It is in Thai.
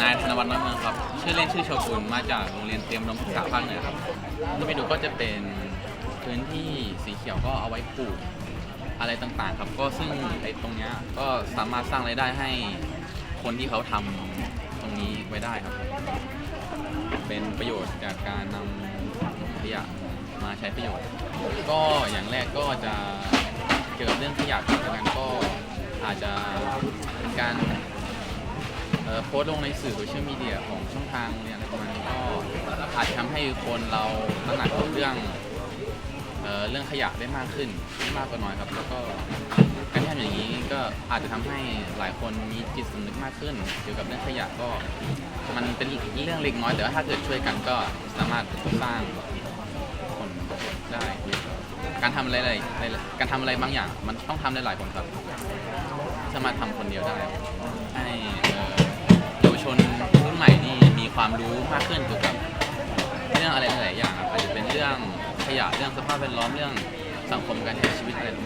นายธนวัฒน์มะเมือุ่อเล่นชื่อโชกุนมาจากโรงเรียนเตรียมอุดมศึกษาภาคเหนือครับที่ไปดูก็จะเป็นพื้นที่สีเขียวก็เอาไว้ปลูกอะไรต่างๆ ครับ ก็ซึ่งไอ้ตรงเนี้ยก็สามารถสร้างรายได้ให้คนที่เขาทำตรงนี้ไว้ได้ครับ เป็นประโยชน์จากการนำขยะมาใช้ประโยชน์ ก็อย่างแรกก็จะเกี่ยวกับเรื่องขยะก่อนแล้วกันก็อาจจะเป็นการ โพสต์ลงในสื่อโซเชียลมีเดียของช่องทางเรียอะไรประมาณนี้ก็อาจจะทำให้คนเราตระหนักถึงเรื่องเอ่อเรื่องขยะได้มากขึ้นไม่มากก็น้อยครับ แล้วก็การที่ทำอย่างนี้ก็อาจจะทำให้หลายคนมีจิตสำนึกมากขึ้น เกี่ยวกับเรื่องขยะก็มันเป็นเรื่องเล็กน้อยแต่ว่าถ้าเกิดช่วยกันก็สามารถสร้างผลได้ การทำอะไรหลายๆการทำอะไรบางอย่าง มันต้องทำได้หลายคนครับไม่สามารถทำคนเดียวได้ ให้เอ่อ ความรู้มากขึ้นเกี่ยวกับเรื่องอะไรหลายๆอย่างครับอาจจะเป็นเรื่องขยะเรื่องสภาพแวดล้อมเรื่องสังคมการใช้ชีวิตอะไรประมาณนี้